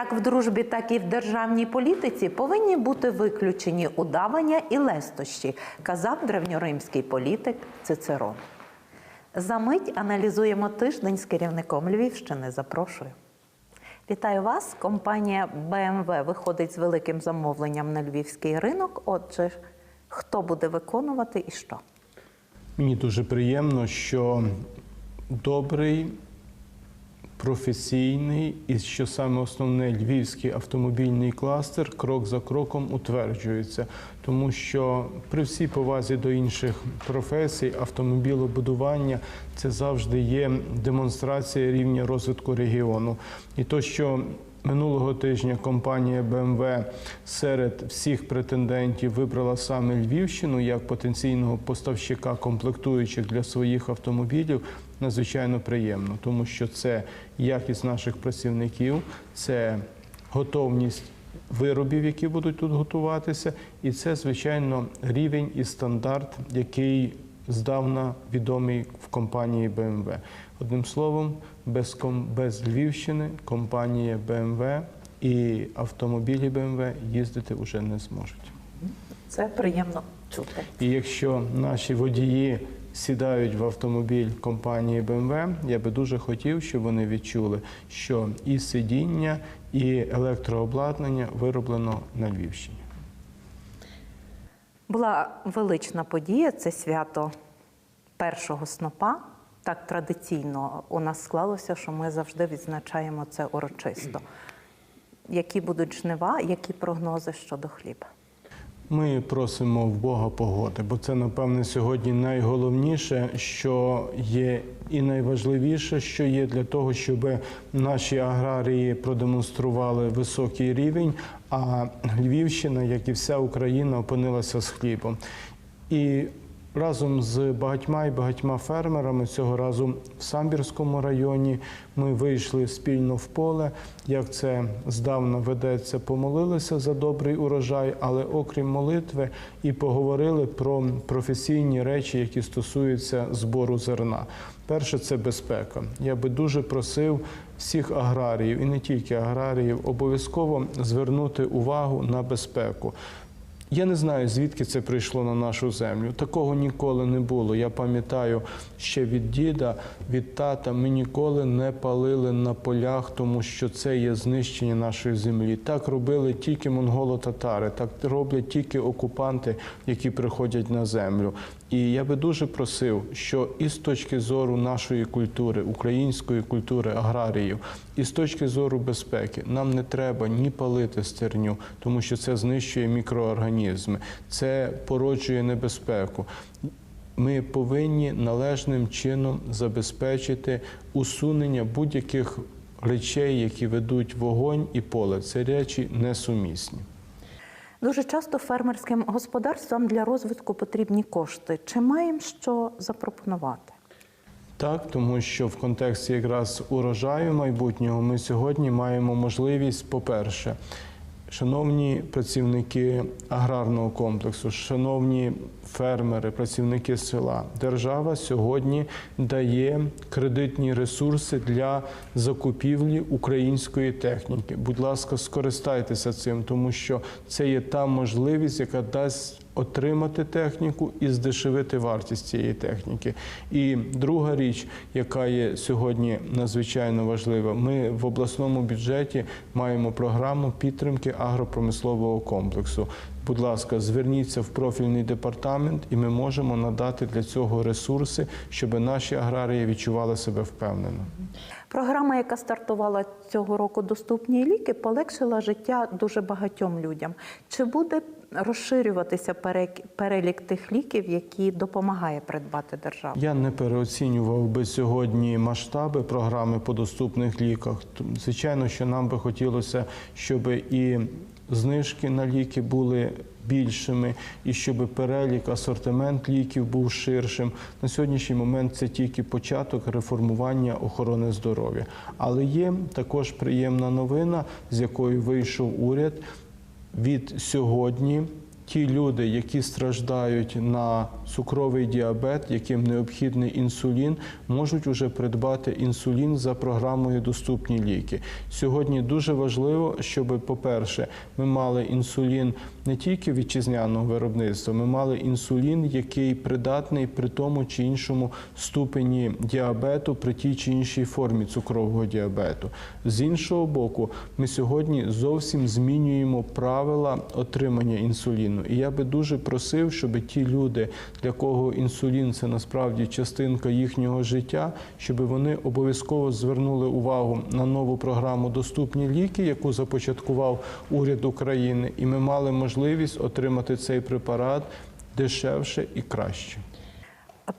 Як в дружбі, так і в державній політиці повинні бути виключені удавання і лестощі, казав древньоримський політик Цицерон. За мить аналізуємо тиждень з керівником Львівщини. Запрошую. Вітаю вас. Компанія BMW виходить з великим замовленням на львівський ринок. Отже, хто буде виконувати і що? Мені дуже приємно, що добрий, професійний і, що саме основне, львівський автомобільний кластер крок за кроком утверджується, тому що при всій повазі до інших професій автомобілебудування це завжди є демонстрація рівня розвитку регіону. І то, що Минулого тижня компанія BMW серед всіх претендентів вибрала саме Львівщину як потенційного поставщика комплектуючих для своїх автомобілів. Надзвичайно приємно, тому що це якість наших працівників, це готовність виробів, які будуть тут готуватися, і це, звичайно, рівень і стандарт, який здавна відомий в компанії BMW. Одним словом, без, ком- без Львівщини компанія BMW і автомобілі BMW їздити вже не зможуть. Це приємно чути. І якщо наші водії сідають в автомобіль компанії BMW, я би дуже хотів, щоб вони відчули, що і сидіння, і електрообладнання вироблено на Львівщині. Була велична подія, це свято першого снопа. Так традиційно у нас склалося, що ми завжди відзначаємо це урочисто. Які будуть жнива, які прогнози щодо хліба? Ми просимо в Бога погоди, бо це, напевне, сьогодні найголовніше, що є, і найважливіше, що є для того, щоб наші аграрії продемонстрували високий рівень, а Львівщина, як і вся Україна, опинилася з хлібом. І Разом з багатьма і багатьма фермерами цього разу в Самбірському районі ми вийшли спільно в поле. Як це здавна ведеться, помолилися за добрий урожай, але окрім молитви, і поговорили про професійні речі, які стосуються збору зерна. Перше це безпека. Я би дуже просив всіх аграріїв і не тільки аграріїв обов'язково звернути увагу на безпеку. Я не знаю, звідки це прийшло на нашу землю. Такого ніколи не було. Я пам'ятаю ще від діда, від тата. Ми ніколи не палили на полях, тому що це є знищення нашої землі. Так робили тільки монголо-татари, так роблять тільки окупанти, які приходять на землю. І я би дуже просив, що і з точки зору нашої культури, української культури аграріїв, і з точки зору безпеки, нам не треба ні палити стерню, тому що це знищує мікроорганізми, це породжує небезпеку. Ми повинні належним чином забезпечити усунення будь-яких речей, які ведуть вогонь і поле. Це речі несумісні. Дуже часто фермерським господарствам для розвитку потрібні кошти. Чи маємо що запропонувати? Так, тому що в контексті якраз урожаю майбутнього ми сьогодні маємо можливість, по-перше, шановні працівники аграрного комплексу, шановні фермери, працівники села, держава сьогодні дає кредитні ресурси для закупівлі української техніки. Будь ласка, скористайтеся цим, тому що це є та можливість, яка дасть отримати техніку і здешевити вартість цієї техніки. І друга річ, яка є сьогодні надзвичайно важлива, ми в обласному бюджеті маємо програму підтримки агропромислового комплексу. Будь ласка, зверніться в профільний департамент, і ми можемо надати для цього ресурси, щоб наші аграрії відчували себе впевнено. Програма, яка стартувала цього року доступні ліки, полегшила життя дуже багатьом людям. Чи буде розширюватися перелік тих ліків, які допомагає придбати держава? Я не переоцінював би сьогодні масштаби програми по доступних ліках. Звичайно, що нам би хотілося, щоб і знижки на ліки були більшими, і щоб перелік, асортимент ліків був ширшим. На сьогоднішній момент це тільки початок реформування охорони здоров'я. Але є також приємна новина, з якою вийшов уряд від сьогодні. Ті люди, які страждають на цукровий діабет, яким необхідний інсулін, можуть уже придбати інсулін за програмою Доступні ліки. Сьогодні дуже важливо, щоб, по-перше, ми мали інсулін не тільки вітчизняного виробництва, ми мали інсулін, який придатний при тому чи іншому ступені діабету, при тій чи іншій формі цукрового діабету. З іншого боку, ми сьогодні зовсім змінюємо правила отримання інсуліну. І я би дуже просив, щоб ті люди, для кого інсулін це насправді частинка їхнього життя, щоб вони обов'язково звернули увагу на нову програму Доступні ліки, яку започаткував уряд України, і ми мали можливість отримати цей препарат дешевше і краще.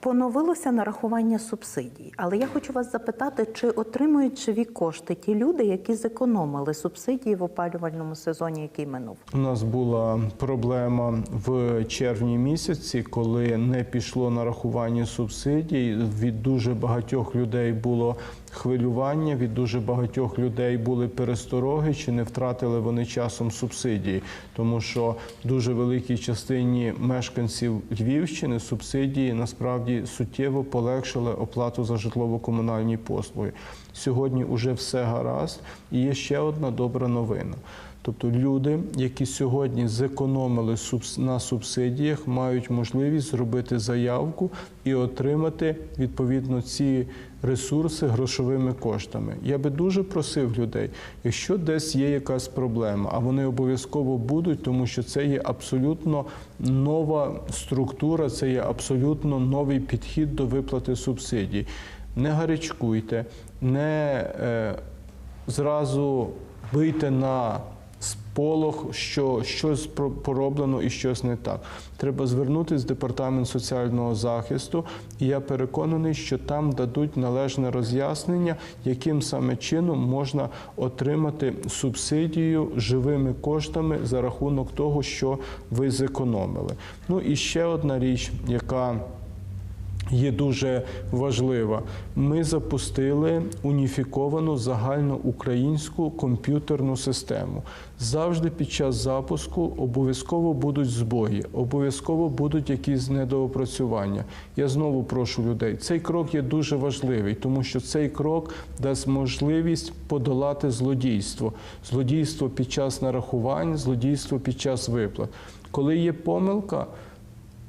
Поновилося нарахування субсидій, але я хочу вас запитати, чи отримують живі кошти ті люди, які зекономили субсидії в опалювальному сезоні, який минув? У нас була проблема в червні місяці, коли не пішло нарахування субсидій. Від дуже багатьох людей було хвилювання, від дуже багатьох людей були перестороги, чи не втратили вони часом субсидії, тому що дуже великій частині мешканців Львівщини субсидії насправді суттєво полегшили оплату за житлово-комунальні послуги. Сьогодні вже все гаразд, і є ще одна добра новина. Тобто люди, які сьогодні зекономили на субсидіях, мають можливість зробити заявку і отримати відповідно ці ресурси грошовими коштами. Я би дуже просив людей, якщо десь є якась проблема, а вони обов'язково будуть, тому що це є абсолютно нова структура, це є абсолютно новий підхід до виплати субсидій. Не гарячкуйте, не е, зразу бийте на сполох, що щось пороблено і щось не так. Треба звернутися в департамент соціального захисту, і я переконаний, що там дадуть належне роз'яснення, яким саме чином можна отримати субсидію живими коштами за рахунок того, що ви зекономили. Ну і ще одна річ, яка є дуже важлива. Ми запустили уніфіковану загальноукраїнську комп'ютерну систему. Завжди під час запуску обов'язково будуть збої, обов'язково будуть якісь недоопрацювання. Я знову прошу людей. Цей крок є дуже важливий, тому що цей крок дасть можливість подолати злодійство, злодійство під час нарахувань, злодійство під час виплат. Коли є помилка.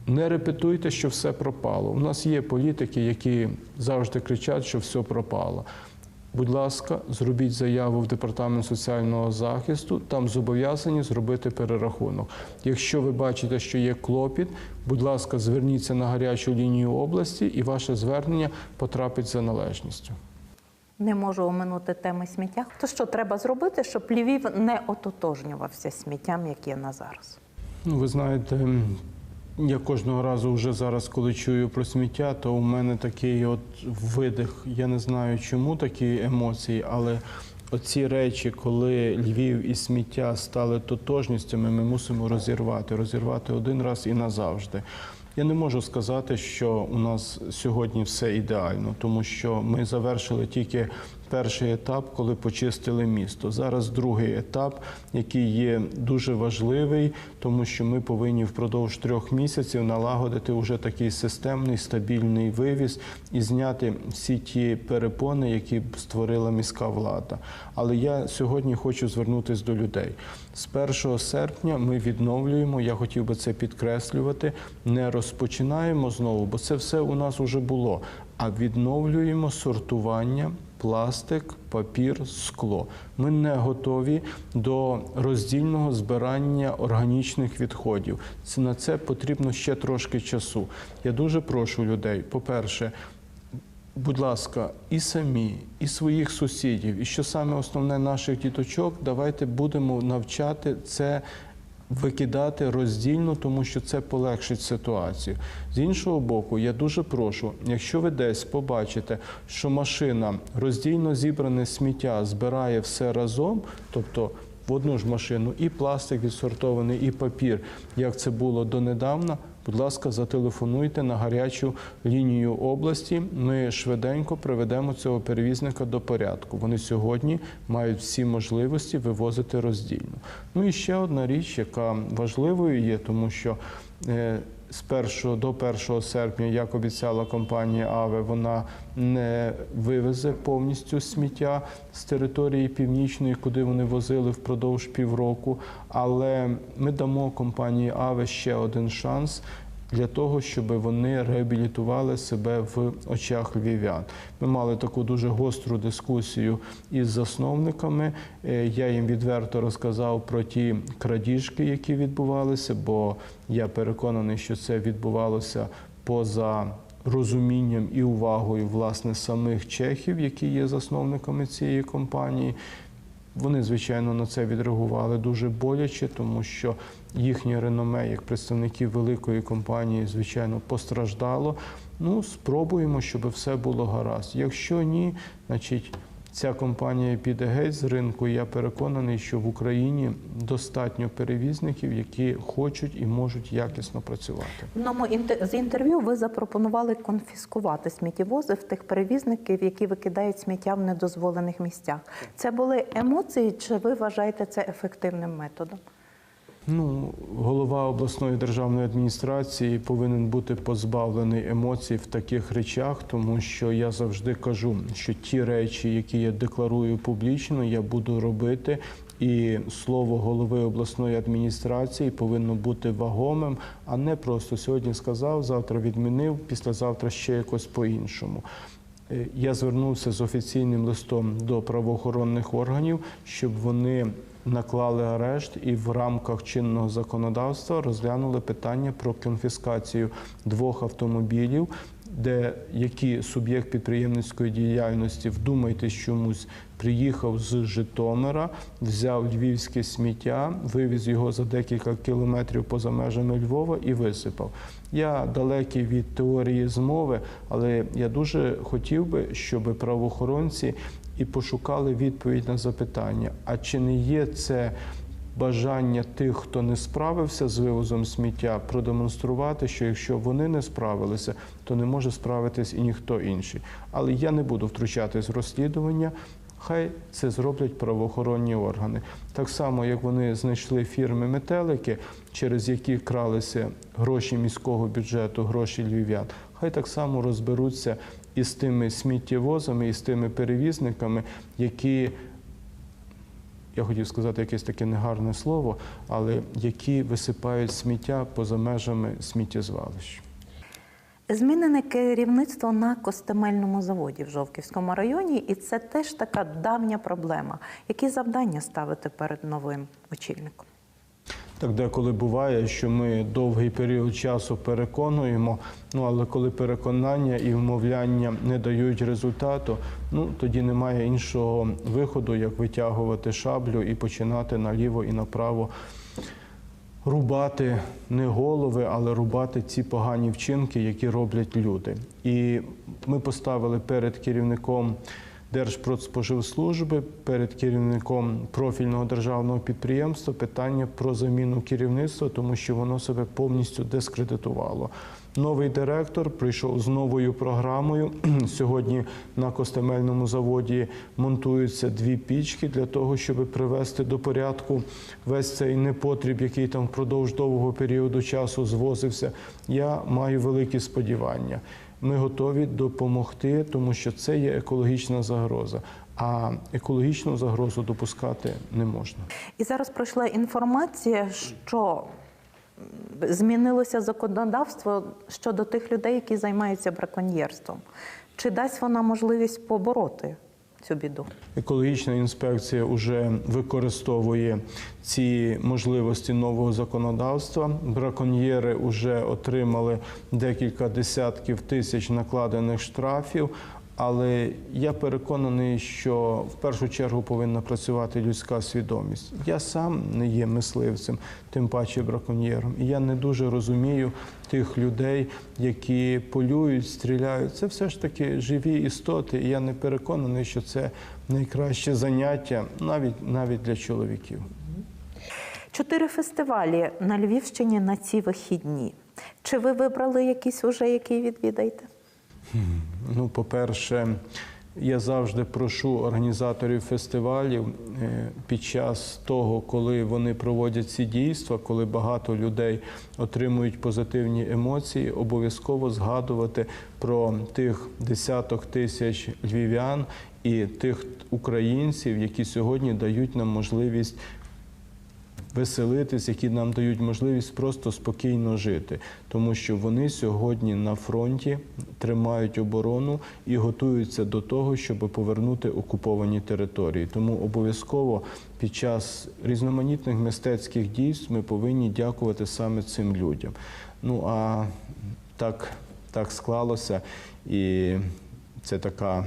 Не репетуйте, що все пропало. У нас є політики, які завжди кричать, що все пропало. Будь ласка, зробіть заяву в департамент соціального захисту, там зобов'язані зробити перерахунок. Якщо ви бачите, що є клопіт, будь ласка, зверніться на гарячу лінію області, і ваше звернення потрапить за належністю. Не можу оминути теми сміття. То що треба зробити, щоб Львів не ототожнювався сміттям, як є на зараз? Ну, ви знаєте, я кожного разу вже зараз, коли чую про сміття, то у мене такий от видих. Я не знаю, чому такі емоції, але оці речі, коли Львів і сміття стали тотожністями, ми мусимо розірвати, розірвати один раз і назавжди. Я не можу сказати, що у нас сьогодні все ідеально, тому що ми завершили тільки перший етап, коли почистили місто. Зараз другий етап, який є дуже важливий, тому що ми повинні впродовж трьох місяців налагодити вже такий системний стабільний вивіз і зняти всі ті перепони, які створила міська влада. Але я сьогодні хочу звернутися до людей. З 1 серпня ми відновлюємо. Я хотів би це підкреслювати. Не розпочинаємо знову, бо це все у нас вже було. А відновлюємо сортування пластик, папір, скло. Ми не готові до роздільного збирання органічних відходів. На це потрібно ще трошки часу. Я дуже прошу людей. По-перше, будь ласка, і самі, і своїх сусідів, і що саме основне наших діточок, давайте будемо навчати це. Викидати роздільно, тому що це полегшить ситуацію. З іншого боку, я дуже прошу, якщо ви десь побачите, що машина роздільно зібране сміття збирає все разом, тобто в одну ж машину і пластик відсортований, і папір, як це було донедавна, будь ласка, зателефонуйте на гарячу лінію області. Ми швиденько приведемо цього перевізника до порядку. Вони сьогодні мають всі можливості вивозити роздільно. Ну і ще одна річ, яка важливою є, тому що е, з 1 до 1 серпня, як обіцяла компанія АВЕ, вона не вивезе повністю сміття з території північної, куди вони возили впродовж півроку. Але ми дамо компанії АВЕ ще один шанс. Для того щоб вони реабілітували себе в очах львів'ян, ми мали таку дуже гостру дискусію із засновниками. Е, Я їм відверто розказав про ті крадіжки, які відбувалися, бо я переконаний, що це відбувалося поза розумінням і увагою власне самих чехів, які є засновниками цієї компанії. Вони, звичайно, на це відреагували дуже боляче, тому що їхнє реноме як представників великої компанії, звичайно, постраждало. Ну, спробуємо, щоб все було гаразд. Якщо ні, значить ця компанія піде геть з ринку. Я переконаний, що в Україні достатньо перевізників, які хочуть і можуть якісно працювати. В одному з інтерв'ю ви запропонували конфіскувати сміттєвози в тих перевізників, які викидають сміття в недозволених місцях. Це були емоції, чи ви вважаєте це ефективним методом? Ну, голова обласної державної адміністрації повинен бути позбавлений емоцій в таких речах, тому що я завжди кажу, що ті речі, які я декларую публічно, я буду робити. І слово голови обласної адміністрації повинно бути вагомим, а не просто сьогодні сказав, завтра відмінив, післязавтра ще якось по-іншому. Е, Я звернувся з офіційним листом до правоохоронних органів, щоб вони наклали арешт і в рамках чинного законодавства розглянули питання про конфіскацію двох автомобілів, де який суб'єкт підприємницької діяльності, вдумайтесь чомусь, приїхав з Житомира, взяв львівське сміття, вивіз його за декілька кілометрів поза межами Львова і висипав. Я далекий від теорії змови, але я дуже хотів би, щоб правоохоронці і пошукали відповідь на запитання: а чи не є це бажання тих, хто не справився з вивозом сміття, продемонструвати, що якщо вони не справилися, то не може справитись і ніхто інший. Але я не буду втручатись в розслідування. Хай це зроблять правоохоронні органи. Так само, як вони знайшли фірми метелики, через які кралися гроші міського бюджету, гроші львів'ян. Хай так само розберуться із тими сміттєвозами, і з тими перевізниками, які я хотів сказати якесь таке негарне слово, але які висипають сміття поза межами сміттєзвалищ. Змінене керівництво на костемельному заводі в Жовківському районі, і це теж така давня проблема. Які завдання ставити перед новим очільником? Так деколи буває, що ми довгий період часу переконуємо, ну але коли переконання і вмовляння не дають результату, ну тоді немає іншого виходу, як витягувати шаблю і починати наліво і направо рубати не голови, але рубати ці погані вчинки, які роблять люди. І ми поставили перед керівником Держпродспоживслужби, перед керівником профільного державного підприємства питання про заміну керівництва, тому що воно себе повністю дискредитувало. Новий директор прийшов з новою програмою. Сьогодні на костемельному заводі монтуються дві пічки для того, щоб привести до порядку весь цей непотріб, який там впродовж довгого періоду часу звозився. Я маю великі сподівання. Ми готові допомогти, тому що це є екологічна загроза. А екологічну загрозу допускати не можна. І зараз пройшла інформація, що змінилося законодавство щодо тих людей, які займаються браконьєрством. Чи дасть вона можливість побороти цю біду? Екологічна інспекція вже використовує ці можливості нового законодавства. Браконьєри вже отримали декілька десятків тисяч накладених штрафів. Але я переконаний, що в першу чергу повинна працювати людська свідомість. Я сам не є мисливцем, тим паче браконьєром. І я не дуже розумію тих людей, які полюють, стріляють. Це все ж таки живі істоти. І я не переконаний, що це найкраще заняття навіть навіть для чоловіків. Чотири фестивалі на Львівщині на ці вихідні. Чи ви вибрали якийсь уже, який відвідаєте? Ну, по-перше, я завжди прошу організаторів фестивалів е, під час того, коли вони проводять ці дійства, коли багато людей отримують позитивні емоції, обов'язково згадувати про тих десяток тисяч львів'ян і тих українців, які сьогодні дають нам можливість веселитись, які нам дають можливість просто спокійно жити, тому що вони сьогодні на фронті тримають оборону і готуються до того, щоб повернути окуповані території. Тому обов'язково під час різноманітних мистецьких дійств ми повинні дякувати саме цим людям. Ну а так, так склалося, і це така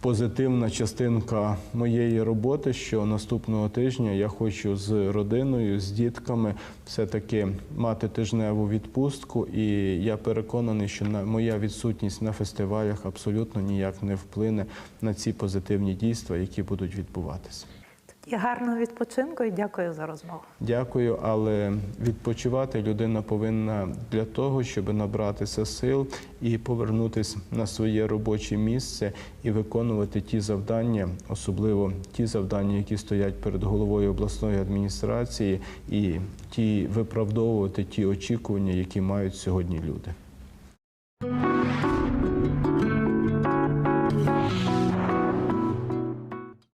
позитивна частинка моєї роботи, що наступного тижня я хочу з родиною, з дітками все-таки мати тижневу відпустку, і я переконаний, що моя відсутність на фестивалях абсолютно ніяк не вплине на ці позитивні дійства, які будуть відбуватися. Тоді гарного відпочинку і дякую за розмову. Дякую, але відпочивати людина повинна для того, щоб набратися сил і повернутися на своє робоче місце і виконувати ті завдання, особливо ті завдання, які стоять перед головою обласної адміністрації, і ті виправдовувати ті очікування, які мають сьогодні люди.